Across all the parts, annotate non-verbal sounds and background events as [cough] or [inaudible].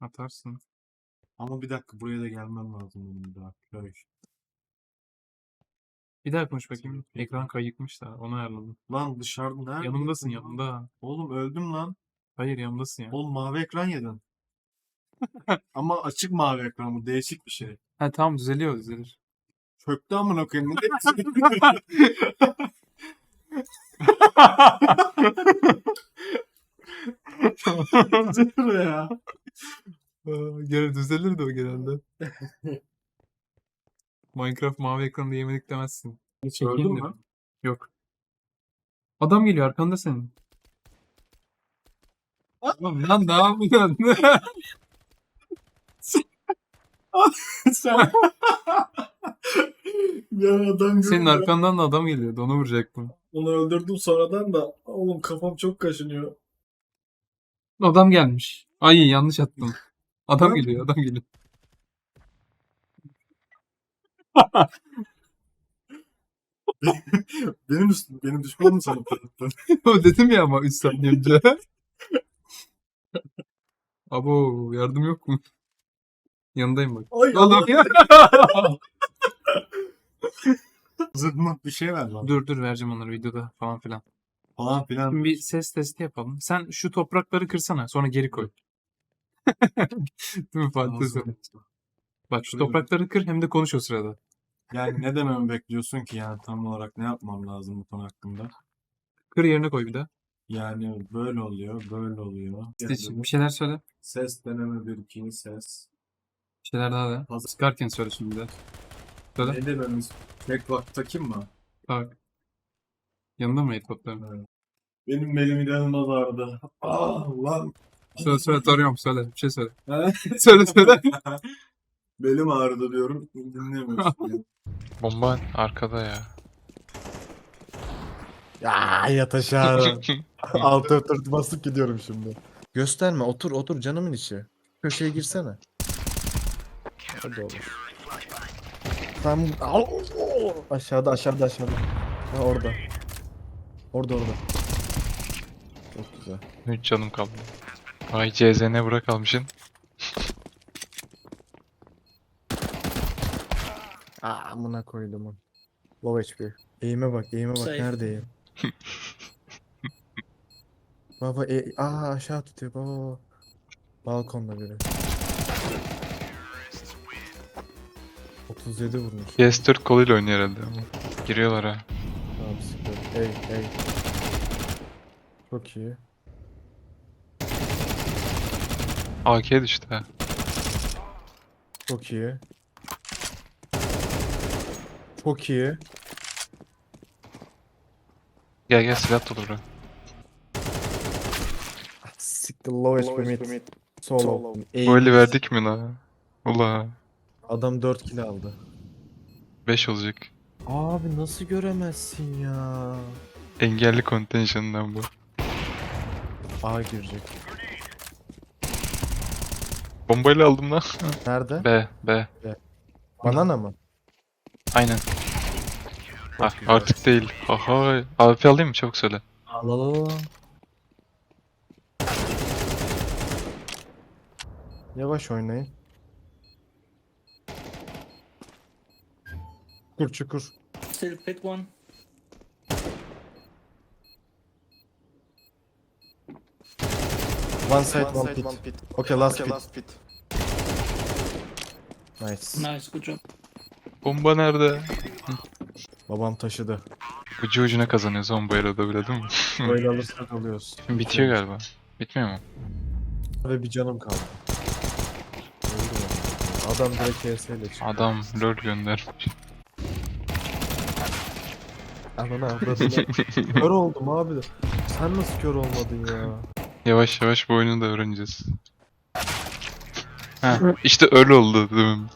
Atarsın. Ama bir dakika buraya da gelmem lazım benim bir daha. Bir daha konuş bakayım. Ekran kayıkmış da onu ayarladım. Lan dışarıda nerede? Yanımdasın yanımda. Oğlum öldüm lan. Hayır yanımdasın ya. Oğlum mavi ekran yedin. [laughs] Ama açık mavi ekran bu değişik bir şey. Ha tamam düzeliyor düzelir. Çöktü amına koyayım. Ne [laughs] Düzelir [laughs] ya. Gene düzelir de o genelde. [laughs] Minecraft mavi ekranı yemedik demezsin. Öldün de. mü? Yok. Adam geliyor arkanda senin. Lan, lan ne yapıyorsun? [laughs] Sen... [laughs] ya adam senin görüyor. arkandan da adam geliyordu onu vuracaktım. Onu öldürdüm sonradan da oğlum kafam çok kaşınıyor. Adam gelmiş. Ay yanlış attım. Adam geliyor adam geliyor. [laughs] Benim üstüm, benim düşmanım sana taraftan. [laughs] O dedim ya ama 3 saniye önce. [laughs] Abo yardım yok mu? Yanındayım bak. Ay Oğlum ya. Zırhmak bir şey ver lan. dur dur vereceğim onları videoda falan filan. Falan filan. Şimdi bir ses testi yapalım. Sen şu toprakları kırsana sonra geri koy. Değil mi? Tekke? Bak şu toprakları kır hem de konuş o sırada. Yani ne dememi bekliyorsun ki yani tam olarak ne yapmam lazım bu konu hakkında? Kır yerine koy bir de. Yani böyle oluyor, böyle oluyor. İşte bir şeyler söyle. Ses deneme bir iki ses. Bir şeyler daha da. Hazır. Sıkarken söyle şimdi de. Söyle. Ne dememiz? Tek vakta kim var? Bak. Yanında mı helikopterin? Benim belim inanılmaz ağrıdı. Ah lan. Söyle söyle soruyorum söyle. Bir şey söyle. [laughs] Söyle söyle. [laughs] belim ağrıdı diyorum. Dinlemiyorsun. [laughs] Bomba arkada ya. Ya yat aşağı. Altı ötürdü basıp gidiyorum şimdi. Gösterme otur otur canımın içi. Köşeye girsene. Hadi oğlum. Tam Au! aşağıda aşağıda aşağıda. Ha, orada. Orada orada. Çok güzel. 3 canım kaldı. Ay CZN bırak almışsın. Aa amına koydum onu. Low HP. Eğime bak eğime bak Safe. neredeyim? [laughs] baba e aa aşağı tutuyor baba. Balkonda biri. 37 vurmuş. PS4 koluyla oynuyor herhalde ama. Giriyorlar ha. Tamam sıkıntı. Ey ey. Çok iyi. AK düştü ha. Çok iyi. Çok iyi. Gel gel silah dolu bırak. Ah, Siktir low HP mid. Solo. Aim. Eli verdik mi la? Ula. Adam 4 kill aldı. 5 olacak. Abi nasıl göremezsin ya? Engelli kontenjanından bu. A girecek. Bombayla aldım lan. Nerede? B, B. Banana mı? Aynen. Ah, güzel. artık değil. Aha. AWP alayım mı? Çabuk söyle. Al al al. Yavaş oynayın. Çukur çukur. Still pit one. One side one pit. Okay last pit. Nice. Nice, good job. Bomba nerede? Babam taşıdı. Ucu ucuna kazanıyoruz oğlum bu arada bile değil mi? [laughs] Böyle alırsak alıyoruz. Şimdi bitiyor galiba. Bitmiyor mu? Ve bir canım kaldı. Adam direkt KS ile çıktı. Adam lol göndermiş. Ananı avradını. [laughs] kör oldum abi de. Sen nasıl kör olmadın ya? Yavaş yavaş bu oyunu da öğreneceğiz. Ha, işte öyle oldu değil mi?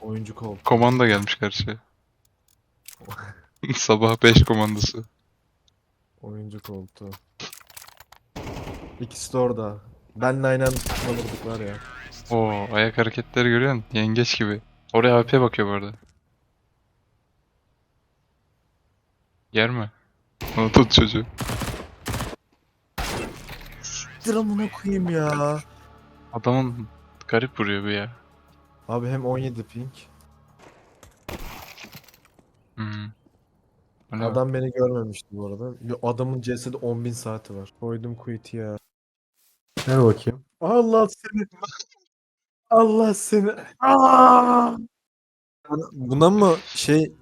Oyuncu kol. Komanda gelmiş karşıya. [laughs] Sabah 5 komandası. Oyuncu koltuğu. İkisi de orada. Benle aynen kullanırdık var ya. Oo ayak hareketleri görüyor musun? Yengeç gibi. Oraya AP bakıyor bu arada. Yer mi? Onu tut çocuğu. Dramına koyayım ya. Adamın garip vuruyor bu ya. Abi hem 17 ping. Hmm. Bu ne bak? Adam beni görmemişti bu arada. Ya Adamın cesedi 10.000 saati var. Koydum quit ya. Ver bakayım. Allah seni. Allah seni. Aa! Buna mı şey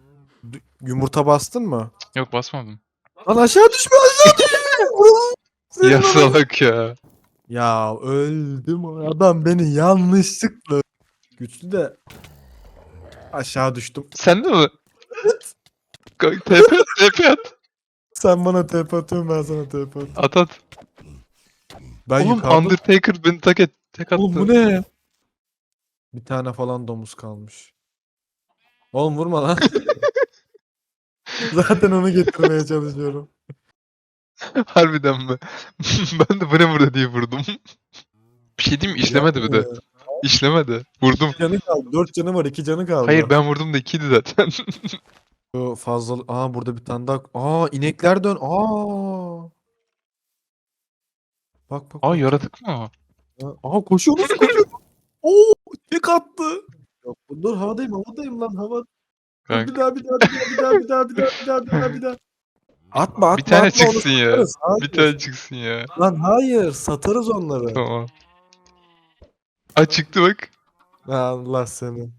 d- yumurta bastın mı? Yok basmadım. Lan aşağı düşme aşağı düşme. [laughs] Ya salak ya. Ya öldüm adam beni yanlışlıkla. Güçlü de aşağı düştüm. Sen de mi? Kanka TP at, TP at. Sen bana TP atıyorsun ben sana TP atıyorum. At at. Ben Oğlum yukarıda- Undertaker beni tak et. Tek attı. Oğlum bu ne? Bir tane falan domuz kalmış. Oğlum vurma lan. [laughs] Zaten onu getirmeye çalışıyorum. [laughs] Harbiden mi? [laughs] ben de bu ne burada diye vurdum. [laughs] Bir şey diyeyim mi? İşlemedi bir de. İşlemedi. Vurdum. Canı kaldı. Dört canı var. iki canı kaldı. Hayır ben vurdum da ikiydi zaten. Yo, fazla. Aa burada bir tane daha. Aa inekler dön. Aa. Bak bak. Aa yaratık mı o? Aa koşuyor nasıl koşuyor? Oo tek attı. Yok dur havadayım havadayım lan hava. Bir daha bir daha bir daha bir daha bir daha bir daha bir daha bir daha. Atma atma bir tane atma, onu çıksın ya. satarız. Hayır. Bir tane çıksın ya. Lan hayır satarız onları. Tamam. Aa çıktı bak. Allah seni.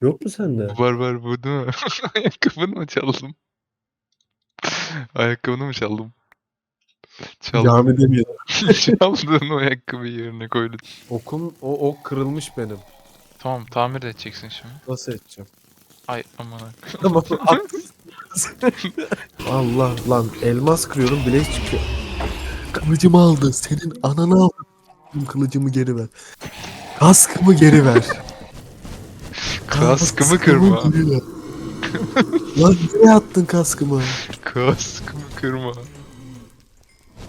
Yok mu sende? Var var bu değil mi? [laughs] Ayakkabını mı çaldım? Ayakkabını mı çaldım? Çaldım. Cami demiyor. [laughs] Çaldığın o ayakkabıyı yerine koydun. Okum o ok kırılmış benim. Tamam tamir edeceksin şimdi. Nasıl edeceğim? Ay aman ha. Tamam. [laughs] [laughs] Allah lan elmas kırıyorum bilek çıkıyor. Kılıcımı aldı. Senin ananı aldı. Kılıcımı geri ver. Kaskımı geri ver. [laughs] Kaskımı kırma. geri ver. lan nereye attın kaskımı? Kaskımı kırma.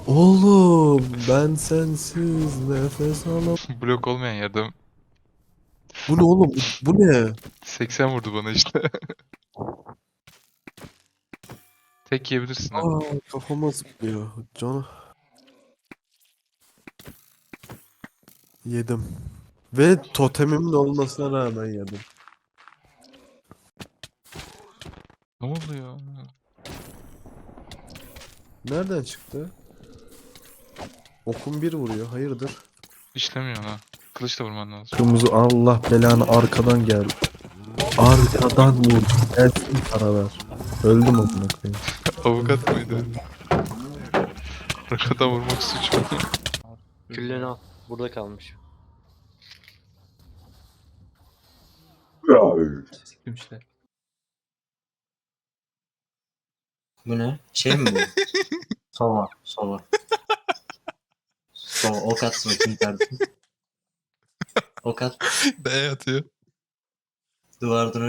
Oğlum ben sensiz nefes alamam. [laughs] Blok olmayan yerde Bu ne oğlum? Bu ne? 80 vurdu bana işte. Tek yiyebilirsin ha. Aa kafama zıplıyor. Canı. Yedim. Ve totemimin olmasına rağmen yedim. Ne oluyor? Nereden çıktı? Okum bir vuruyor. Hayırdır? İşlemiyor ha. Kılıçla vurman lazım. Kırmızı Allah belanı arkadan geldi. Arkadan vur. Gelsin para ver. Öldüm amına koyayım. Avukat mıydı? Arkadan vurmak suç mu? Külleni al. Burada kalmış. Siktim işte. Bu ne? Şey mi bu? [laughs] Sova. Sova. Sova. Ok at bakayım kardeşim. Ok at. Neye atıyor? Duvardan ok